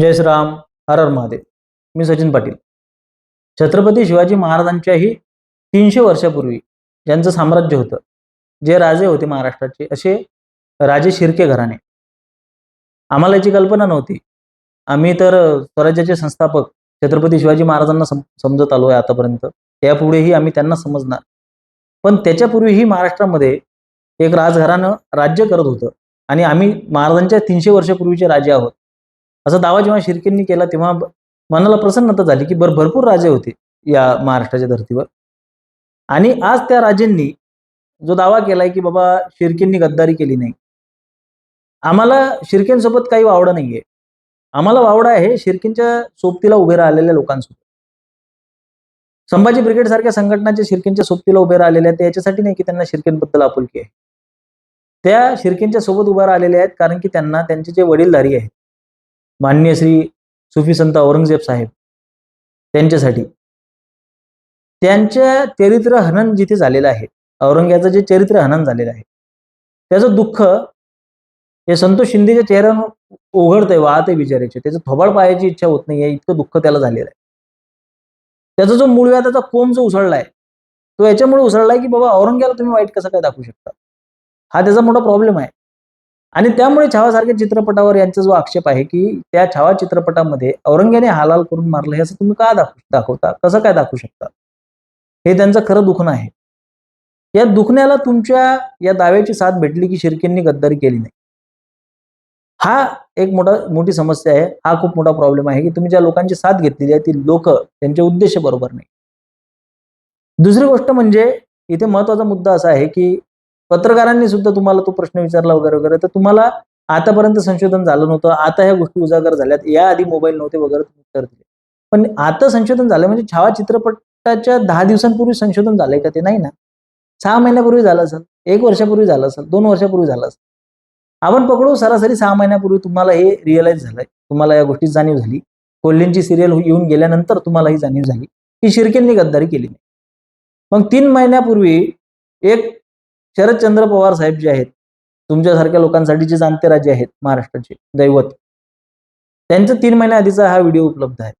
जय श्रीराम हर हर महादेव. मी सचिन पाटील. छत्रपती शिवाजी महाराजांच्याही तीनशे वर्षापूर्वी ज्यांचं साम्राज्य होतं जे राजे होते महाराष्ट्राचे असे राजे शिर्के घराणे. आम्हाला याची कल्पना नव्हती. आम्ही तर स्वराज्याचे संस्थापक छत्रपती शिवाजी महाराजांना सम समजत आलो आहे आतापर्यंत. त्यापुढेही आम्ही त्यांना समजणार. पण त्याच्यापूर्वीही महाराष्ट्रामध्ये एक राजघराणं राज्य करत होतं. आणि आम्ही महाराजांच्या तीनशे वर्षापूर्वीचे राजे आहोत. असा दावा जेव्हा शिर्केंनी केला तेव्हा मनाला प्रसन्नता झाली की भर भरपूर राजे होते या महाराष्ट्राच्या धर्तीवर. आणि आज त्या राजेंनी जो दावा केलाय की बाबा शिर्केंनी गद्दारी केली नाही. आम्हाला शिर्केंसोबत काही वावडा नाहीये. आम्हाला वावडा आहे शिर्केंच्या सोबतीला उभे राहिलेल्या लोकांसोबत. संभाजी ब्रिगेड सारख्या संघटनाच्या शिर्केंच्या सोबतीला उभे राहिलेल्या आहेत ते याच्यासाठी नाही की त्यांना शिर्केंबद्दल आपुलकी आहे. त्या शिर्केंच्या सोबत उभ्या राहिलेल्या आहेत कारण की त्यांना त्यांचे जे वडीलधारी आहेत माननीय श्री सुफी संत औरंगजेब साहेब त्यांच्यासाठी. त्यांच्या चरित्र हनन जिथे झालेलं आहे औरंग्याचं जे चरित्र हनन झालेलं आहे त्याचं दुःख हे संतोष शिंदेच्या चेहऱ्यावर ओघडतंय वाहतंय विचारायचे त्याचं थोबाड पाहायची इच्छा होत नाहीये इतकं दुःख त्याला झालेलं आहे. त्याचा जो मूळव्या त्याचा कोंब जो उसळलाय तो याच्यामुळे उसळलाय की बाबा औरंग्याला तुम्ही वाईट कसं काय दाखवू शकता? हा त्याचा मोठा प्रॉब्लेम आहे. आणि त्यामुळे छावासारख्या चित्रपटावर यांचा जो आक्षेप आहे की त्या छावा चित्रपटामध्ये औरंग्याने हालाल करून मारलं हे असं तुम्ही का दाखवू दाखवता? कसं काय दाखवू शकता? हे त्यांचं खरं दुखणं आहे. या दुखण्याला तुमच्या या दाव्याची साथ भेटली की शिर्केंनी गद्दारी केली नाही. हा एक मोठा मोठी समस्या आहे. हा खूप मोठा प्रॉब्लेम आहे की तुम्ही ज्या लोकांची साथ घेतलेली आहे ती लोक त्यांचे उद्देश बरोबर नाही. दुसरी गोष्ट म्हणजे इथे महत्त्वाचा मुद्दा असा आहे की पत्रकारांनी सुद्धा तुम्हाला तो प्रश्न विचारला वगैरे वगैरे. तर तुम्हाला आतापर्यंत संशोधन झालं नव्हतं. आता ह्या गोष्टी उजागर झाल्यात. या आधी मोबाईल नव्हते वगैरे तुम्ही उत्तर दिले. पण आता संशोधन झालं म्हणजे छावा चित्रपटाच्या दहा दिवसांपूर्वी संशोधन झालंय का ते? नाही ना. सहा महिन्यापूर्वी झालं असेल. एक वर्षापूर्वी झालं असेल. दोन वर्षापूर्वी झालं असेल. आपण पकडू सरासरी सहा महिन्यापूर्वी तुम्हाला हे रिअलाइज झालंय. तुम्हाला या गोष्टी जाणीव झाली. कोल्हेंची सिरियल येऊन गेल्यानंतर तुम्हाला ही जाणीव झाली. की शिर्केंनी गद्दारी केली नाही. मग तीन महिन्यापूर्वी एक शरदचंद्र पवार साहेब जे आहेत तुमच्यासारख्या लोकांसाठी जे जाणते राजे आहेत महाराष्ट्राचे दैवत. त्यांचा तीन महिन्या आधीचा हा व्हिडिओ उपलब्ध आहे.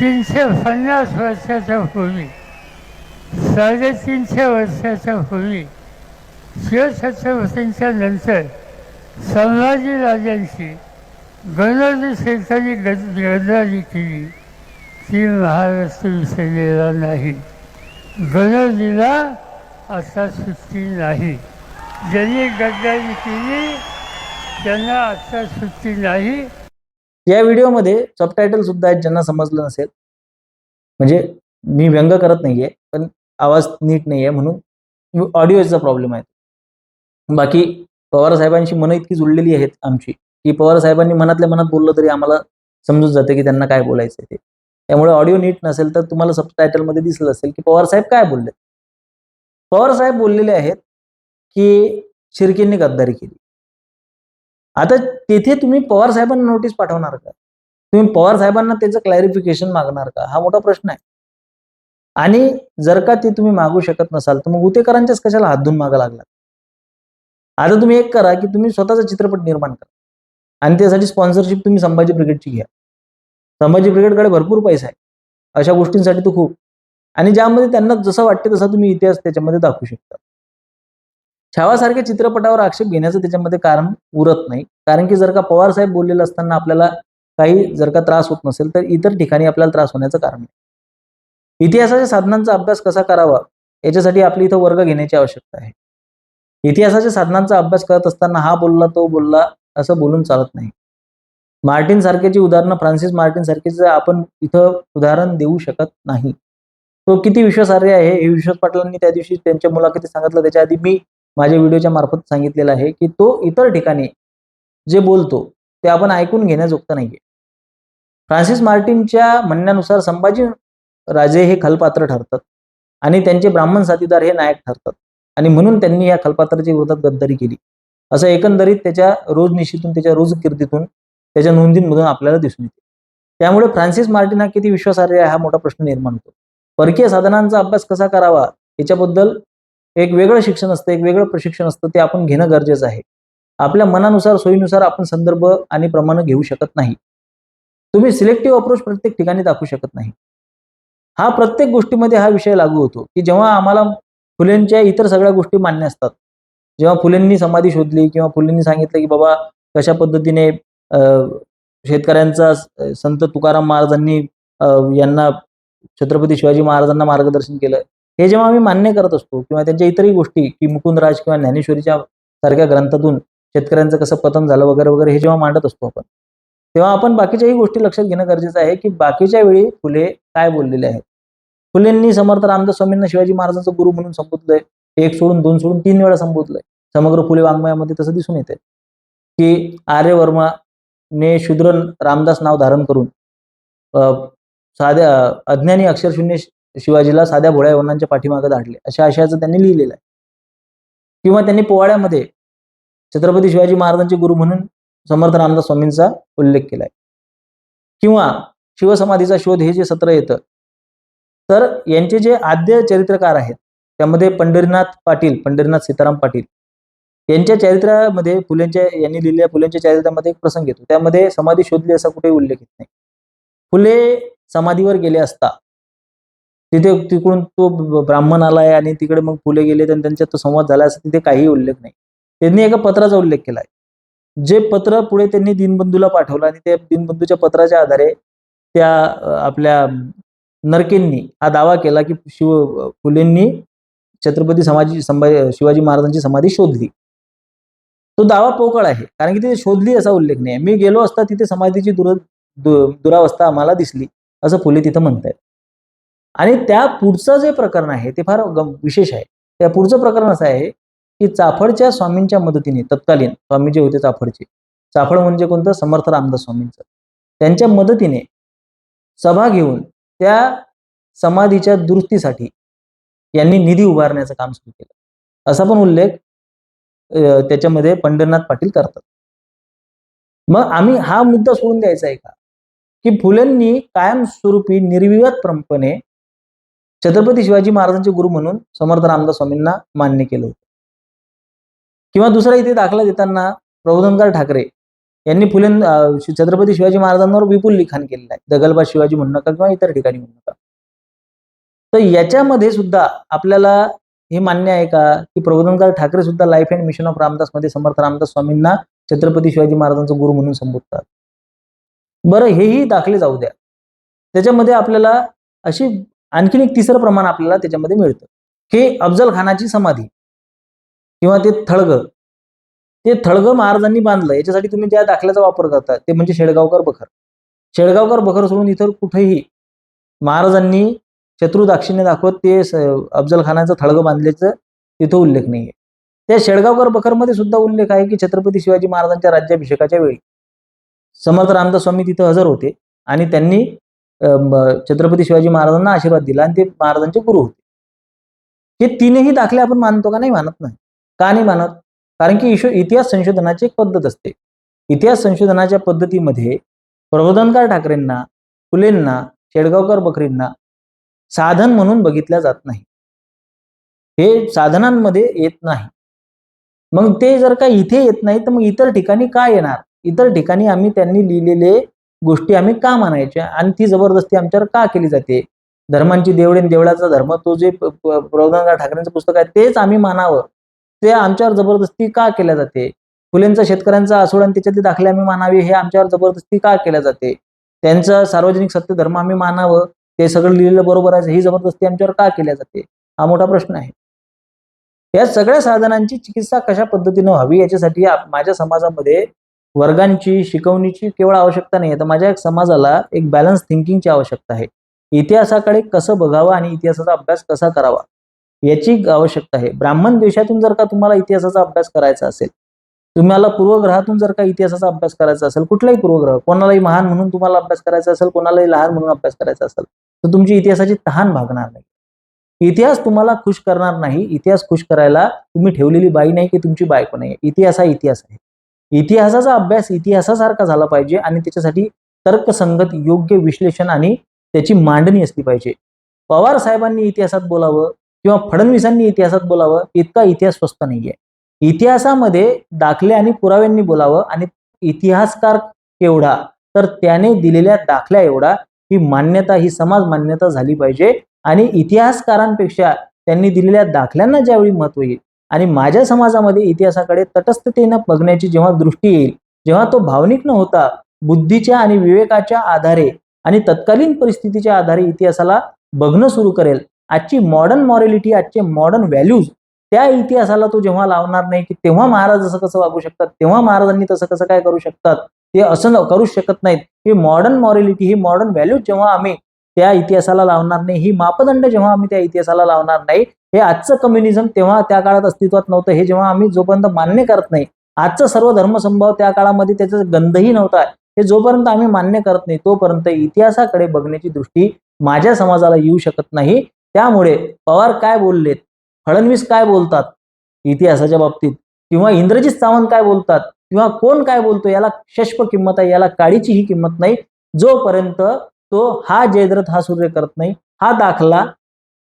तीनशे पन्नास वर्षाच्या पूर्वी साडेतीनशे वर्षाच्या पूर्वी शिवछत्रपतींच्या नंतर संभाजीराजांची गणराजी शेतकरी गणराजी केली. ती महाराष्ट्र विसरलेला नाही. गणराजीला आता सुट्टी नाही. ज्यांनी गद्दारी केली त्यांना आता सुट्टी नाही. या व्हिडिओमध्ये सबटायटल सुद्धा आहेत ज्यांना समजलं नसेल. म्हणजे मी व्यंग करत नाहीये पण आवाज नीट नाहीये म्हणून ऑडिओचा प्रॉब्लेम आहे. बाकी पवार साहेबांची मनं इतकी जुळलेली आहेत आमची की पवार साहेबांनी मनातल्या मनात बोललं तरी आम्हाला समजून जाते की त्यांना काय बोलायचं ते. त्यामुळे ऑडिओ नीट नसेल तर तुम्हाला सबटायटलमध्ये दिसलं असेल की पवार साहेब काय बोलले पवार साहेब बोललेले आहेत की शिर्केंनी गद्दारी केली. आता तेथे तुम्ही पवार साहेबांना नोटीस पाठवणार का? तुम्ही पवार साहेबांना त्याचं क्लॅरिफिकेशन मागणार का? हा मोठा प्रश्न आहे. आणि जर का ते तुम्ही मागू शकत नसाल तर मग उतेकरांच्याच कशाला हात धुवून मागा लागला आता तुम्ही एक करा की तुम्ही स्वतःचा चित्रपट निर्माण करा. आणि त्यासाठी स्पॉन्सरशिप तुम्ही संभाजी ब्रिगेडची घ्या. संभाजी ब्रिगेडकडे भरपूर पैसा आहे. अशा गोष्टींसाठी तो खूप. आणि ज्यामध्ये त्यांना जसं वाटते तसा तुम्ही इतिहास त्याच्यामध्ये दाखवू शकता. छावासारख्या चित्रपटावर आक्षेप घेण्याचं त्याच्यामध्ये कारण उरत नाही. कारण की जर का पवार साहेब बोललेलं असताना आपल्याला काही जर का त्रास होत नसेल तर इतर ठिकाणी आपल्याला त्रास होण्याचं कारण नाही इतिहासाच्या साधनांचा अभ्यास कसा करावा? याच्यासाठी आपली इथं वर्ग घेण्याची आवश्यकता आहे. इतिहासाच्या साधनांचा अभ्यास करत असताना हा बोलला तो बोलला असं बोलून चालत नाही. मार्टिन सारख्याची उदाहरणं फ्रान्सिस मार्टिन सारखेच आपण इथं उदाहरण देऊ शकत नाही. तो किती विश्वासार्ह आहे हे विश्वास पाटलांनी त्या दिवशी त्यांच्या मुलाखतीत सांगितलं. त्याच्या आधी मी माझ्या व्हिडिओच्या मार्फत सांगितलेलं आहे की तो इतर ठिकाणी जे बोलतो ते आपण ऐकून घेण्याजोगतं नाहीये. फ्रान्सिस मार्टिनच्या म्हणण्यानुसार संभाजी राजे हे खलपात्र ठरतात आणि त्यांचे ब्राह्मण साथीदार हे नायक ठरतात आणि म्हणून त्यांनी या खलपात्राच्या विरोधात गद्दारी केली. असं एकंदरीत त्याच्या रोजनिशीतून त्याच्या रोज कीर्तीतून त्याच्या नोंदींमधून आपल्याला दिसून येते. त्यामुळे फ्रान्सिस मार्टिन हा किती विश्वासार्ह आहे हा मोठा प्रश्न निर्माण होतो. परकीय साधनांचा अभ्यास कसा करावा याच्याबद्दल एक वेगळं शिक्षण असतं एक वेगळं प्रशिक्षण असतं ते आपण घेणं गरजेचं आहे. आपल्या मनानुसार सोयीनुसार आपण संदर्भ आणि प्रमाण घेऊ शकत नाही. तुम्ही सिलेक्टिव्ह अप्रोच प्रत्येक ठिकाणी दाखवू शकत नाही. हा प्रत्येक गोष्टीमध्ये हा विषय लागू होतो की जेव्हा आम्हाला फुलेंच्या इतर सगळ्या गोष्टी मान्य असतात. जेव्हा फुलेंनी समाधी शोधली किंवा फुलेंनी सांगितलं की बाबा कशा पद्धतीने शेतकऱ्यांचा संत तुकाराम महाराजांनी यांना छत्रपती शिवाजी महाराजांना मार्गदर्शन केलं. हे जेव्हा आम्ही मान्य करत असतो किंवा त्यांच्या इतरही गोष्टी की मुकुंदराज किंवा ज्ञानेश्वरीच्या सारख्या ग्रंथातून शेतकऱ्यांचं कसं पतन झालं वगैरे वगैरे हे जेव्हा मांडत असतो आपण तेव्हा आपण बाकीच्याही गोष्टी लक्षात घेणं गरजेचं आहे की बाकीच्या वेळी फुले काय बोललेले आहेत. फुलेंनी समर्थ रामदास स्वामींना शिवाजी महाराजांचं गुरु म्हणून संबोधलंय. एक सोडून दोन सोडून तीन वेळा संबोधलंय. समग्र फुले वाङ्मयामध्ये तसं दिसून येते की आर्यवर्मा ने शूद्र रामदास नाव धारण करून अं, साध्या अज्ञानी अक्षरशून्य शिवाजीला साध्या भोळ्या वर्णांच्या पाठीमागे धाडले अशा आशयाचं त्यांनी लिहिलेलं आहे. किंवा त्यांनी पोवाड्यामध्ये छत्रपती शिवाजी महाराजांचे गुरु म्हणून समर्थ रामदास स्वामींचा उल्लेख केलाय किंवा शिवसमाधीचा शोध हे जे सत्र येतं तर यांचे जे आद्य चरित्रकार आहेत त्यामध्ये पंढरीनाथ पाटील पंढरीनाथ सीताराम पाटील यांच्या चरित्रामध्ये फुलेंच्या यांनी लिहिलेल्या फुलेंच्या चरित्रामध्ये एक प्रसंग येतो. त्यामध्ये समाधी शोधली असा कुठेही उल्लेख येत नाही. फुले समाधीवर गेले असता. तिथे तिकडून तो ब्राह्मण आलाय आणि तिकडे मग फुले गेले आणि त्यांच्यात तो संवाद झाला असं तिथे काही उल्लेख नाही. त्यांनी एका पत्राचा उल्लेख केलाय. जे पत्र पुढे त्यांनी दिनबंधूला पाठवलं आणि त्या दिनबंधूच्या पत्राच्या आधारे त्या आपल्या नरकेंनी हा दावा केला की शिव फुलेंनी छत्रपती समाजी संभाजी शिवाजी महाराजांची समाधी शोधली. तो दावा पोकळ आहे. कारण की तिथे शोधली असा उल्लेख नाही मी गेलो असता तिथे समाधीची दुर दुरावस्था आम्हाला दिसली. असं फुले तिथं म्हणतायत. आणि त्या पुढचं जे प्रकरण आहे ते फार विशेष आहे. त्या पुढचं प्रकरण असं आहे की चाफडच्या स्वामींच्या मदतीने तत्कालीन स्वामी जे होते चाफडचे चाफड म्हणजे कोणतं? समर्थ रामदास स्वामींचं. त्यांच्या मदतीने सभा घेऊन त्या समाधीच्या दुरुस्तीसाठी यांनी निधी उभारण्याचं काम सुरू केलं. असा पण उल्लेख त्याच्यामध्ये पंढरनाथ पाटील करतात. मग आम्ही हा मुद्दा सोडून द्यायचा आहे का? की फुलेंनी कायमस्वरूपी निर्विवादपणे छत्रपती शिवाजी महाराजांचे गुरु म्हणून समर्थ रामदास स्वामींना मान्य केलं होतं. किंवा दुसरा इथे दाखला देताना प्रबोधनकार ठाकरे यांनी फुले छत्रपती शिवाजी महाराजांवर विपुल लिखाण केलेलं आहे. दगलबाद शिवाजी म्हणू नका किंवा इतर ठिकाणी म्हणू नका. तर याच्यामध्ये सुद्धा आपल्याला हे मान्य आहे का? की प्रबोधनकार ठाकरे सुद्धा लाईफ अँड मिशन ऑफ रामदासमध्ये समर्थ रामदास स्वामींना छत्रपती शिवाजी महाराजांचा गुरु म्हणून संबोधतात. बरं हेही दाखले जाऊ द्या. त्याच्यामध्ये आपल्याला अशी आणखीन एक तिसरं प्रमाण आपल्याला त्याच्यामध्ये मिळतं. की अफजल खानाची समाधी किंवा ते थळग. ते थळग महाराजांनी बांधलं. याच्यासाठी तुम्ही ज्या दाखल्याचा वापर करता ते म्हणजे शेडगावकर बखर. शेडगावकर बखर सोडून इतर कुठेही महाराजांनी शत्रू दाक्षिण्य दाखवत ते अफजल खानाचं थळग बांधल्याचं तिथं उल्लेख नाहीये. त्या शेडगावकर बखरमध्ये सुद्धा उल्लेख आहे की छत्रपती शिवाजी महाराजांच्या राज्याभिषेकाच्या वेळी. समर्थ रामदास स्वामी तिथं हजर होते आणि त्यांनी छत्रपती शिवाजी महाराजांना आशीर्वाद दिला आणि ते महाराजांचे गुरु होते. हे तीनही दाखले आपण मानतो का? नाही मानत नाही. का नाही मानत? कारण की इतिहास संशोधनाची एक पद्धत असते. इतिहास संशोधनाच्या पद्धतीमध्ये प्रबोधनकार ठाकरेंना फुलेंना शेडगावकर बकरींना साधन म्हणून बघितल्या जात नाही. हे साधनांमध्ये येत नाही. मग ते जर का इथे येत नाही तर मग इतर ठिकाणी का येणार? इतर ठिकाणी आम्ही त्यांनी लिहिलेले गोष्टी आम्ही का मानायच्या? आणि ती जबरदस्ती आमच्यावर का केली जाते? धर्मांची देवळे देवळाचा धर्म तो जे प- प्रबोधनकार ठाकरेंचं पुस्तक आहे तेच आम्ही मानावं. ते आमच्यावर जबरदस्ती का केल्या जाते? फुलेंचा शेतकऱ्यांचा आसोड आणि त्याच्यातले दाखले आम्ही मानावे हे आमच्यावर जबरदस्ती का केल्या जाते? त्यांचं सार्वजनिक सत्य धर्म आम्ही मानावं ते सगळं लिहिलेलं बरोबर आहे ही जबरदस्ती आमच्यावर का केल्या जाते? हा मोठा प्रश्न आहे. या सगळ्या साधनांची चिकित्सा कशा पद्धतीनं व्हावी याच्यासाठी माझ्या समाजामध्ये वर्गांची शिकवणीची केवळ आवश्यकता नाही तर माझ्या एक समाजाला एक बॅलन्स थिंकिंगची आवश्यकता आहे. इतिहासाकडे कसं बघावं आणि इतिहासाचा अभ्यास कसा करावा याची आवश्यकता आहे. ब्राह्मण देशातून जर का तुम्हाला इतिहासाचा अभ्यास करायचा असेल तुम्हाला पूर्वग्रहातून जर का इतिहासाचा अभ्यास करायचा असेल कुठलाही पूर्वग्रह कोणालाही महान म्हणून तुम्हाला अभ्यास करायचा असेल कोणालाही लहान म्हणून अभ्यास करायचा असेल तर तुमची इतिहासाची तहान भागणार नाही. इतिहास तुम्हाला खुश करणार नाही. इतिहास खुश करायला तुम्ही ठेवलेली बाई नाही की तुमची बायको नाही इतिहास हा इतिहास आहे. इतिहासाचा अभ्यास इतिहासासारखा झाला पाहिजे आणि त्याच्यासाठी तर्कसंगत योग्य विश्लेषण आणि त्याची मांडणी असली पाहिजे. पवार साहेबांनी इतिहासात बोलावं किंवा फडणवीसांनी इतिहासात बोलावं इतका इतिहास स्वस्त नाहीये. इतिहासामध्ये दाखले आणि पुराव्यांनी बोलावं आणि इतिहासकार एवढा तर त्याने दिलेल्या दाखल्या एवढा ही मान्यता ही समाज मान्यता झाली पाहिजे आणि इतिहासकारांपेक्षा त्यांनी दिलेल्या दाखल्यांना ज्यावेळी महत्त्व येईल आणि माझ्या समाजामध्ये इतिहासाकडे तटस्थतेनं बघण्याची जेव्हा दृष्टी येईल जेव्हा तो भावनिक न होता बुद्धीच्या आणि विवेकाच्या आधारे आणि तत्कालीन परिस्थितीच्या आधारे इतिहासाला बघणं सुरू करेल आजची मॉडर्न मॉरॅलिटी आजचे मॉडर्न व्हॅल्यूज त्या इतिहासाला तो जेव्हा लावणार नाही की तेव्हा महाराज असं कसं वागू शकतात तेव्हा महाराजांनी तसं कसं काय करू शकतात ते असं न- शकत नाहीत. ही मॉडर्न मॉरॅलिटी ही मॉडर्न व्हॅल्यूज जेव्हा आम्ही त्या इतिहासाला लावणार नाही. ही मापदंड जेव्हा आम्ही त्या इतिहासाला लावणार नाही हे आजचं कम्युनिझम तेव्हा त्या काळात अस्तित्वात नव्हतं हे जेव्हा आम्ही जोपर्यंत मान्य करत नाही. आजचा सर्व धर्मसंभाव त्या काळामध्ये त्याचा गंधही नव्हता. हे जोपर्यंत आम्ही मान्य करत नाही तोपर्यंत इतिहासाकडे बघण्याची दृष्टी माझ्या समाजाला येऊ शकत नाही. त्यामुळे पवार काय बोललेत? फडणवीस काय बोलतात? इतिहासाच्या बाबतीत. किंवा इंद्रजित सावंत काय बोलतात? किंवा कोण काय बोलतो? याला शष्प किंमत आहे याला काळीची ही किंमत नाही. जोपर्यंत तो हा जयद्रथ हा सूर्य करत नाही. हा दाखला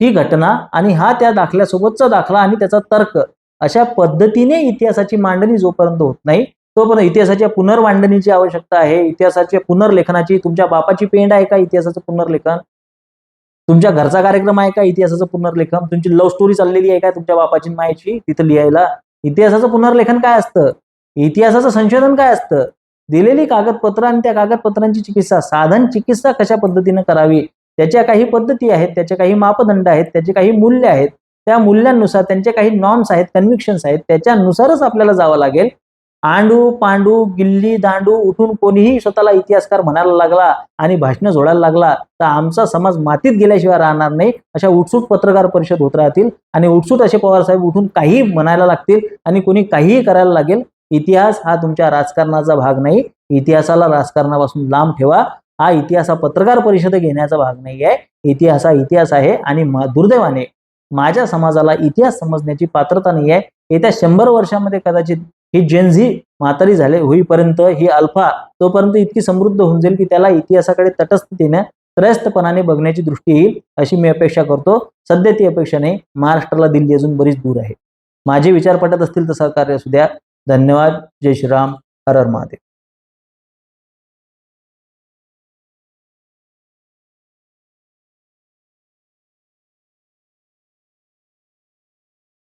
ही घटना आणि हा त्या दाखल्यासोबतचा दाखला आणि त्याचा तर्क अशा पद्धतीने इतिहासाची मांडणी जोपर्यंत होत नाही तोपर्यंत इतिहासाच्या पुनर्मांडणीची आवश्यकता आहे. इतिहासाच्या पुनर्लेखनाची तुमच्या बापाची पेंड आहे का इतिहासाचं पुनर्लेखन? तुमच्या घरचा कार्यक्रम आहे का इतिहासाचं पुनर्लेखन? तुमची लव्ह स्टोरी चाललेली आहे का तुमच्या बापाची मायची? तिथं लिहायला. इतिहासाचं पुनर्लेखन काय असतं? इतिहासाचं संशोधन काय असतं? दिलेली कागदपत्र आणि त्या कागदपत्रांची चिकित्सा साधन चिकित्सा कशा पद्धतीनं करावी? त्याच्या काही पद्धती आहेत त्याचे काही मापदंड आहेत त्याचे काही मूल्य आहेत. त्या मूल्यांनुसार त्यांचे काही नॉर्म्स आहेत कन्व्हिक्शन्स आहेत त्याच्यानुसारच आपल्याला जावं लागेल. आंडू पांडू गिल्ली दांडू उठून कोणीही स्वतःला इतिहासकार म्हणायला लागला आणि भाषणं जोडायला लागला तर आमचा समाज मातीत गेल्याशिवाय राहणार नाही अशा उठसूट पत्रकार परिषद होत राहतील. आणि उठसूट असे पवार साहेब उठून काही म्हणायला लागतील आणि कोणी काहीही करायला लागेल इतिहास हा तुमच्या राजकारणाचा भाग नाही. इतिहासाला राजकारणापासून लांब ठेवा. हा इतिहास हा पत्रकार परिषद घेण्याचा भाग नाही आहे इतिहास हा इतिहास आहे आणि मा- दुर्दैवाने माझ्या समाजाला इतिहास समजण्याची पात्रता नाही आहे येत्या शंभर वर्षामध्ये कदाचित ही जेनझी म्हातारी झाले होईपर्यंत ही अल्फा तोपर्यंत इतकी समृद्ध होऊन जाईल की त्याला इतिहासाकडे तटस्थतेने त्रयस्थपणाने बघण्याची दृष्टी येईल अशी मी अपेक्षा करतो. सध्या ती अपेक्षा नाही. महाराष्ट्राला दिल्ली अजून बरीच दूर आहे. माझे विचार पटत असतील तर सहकार्य असू द्या. धन्यवाद जय श्रीराम हर हर महादेव.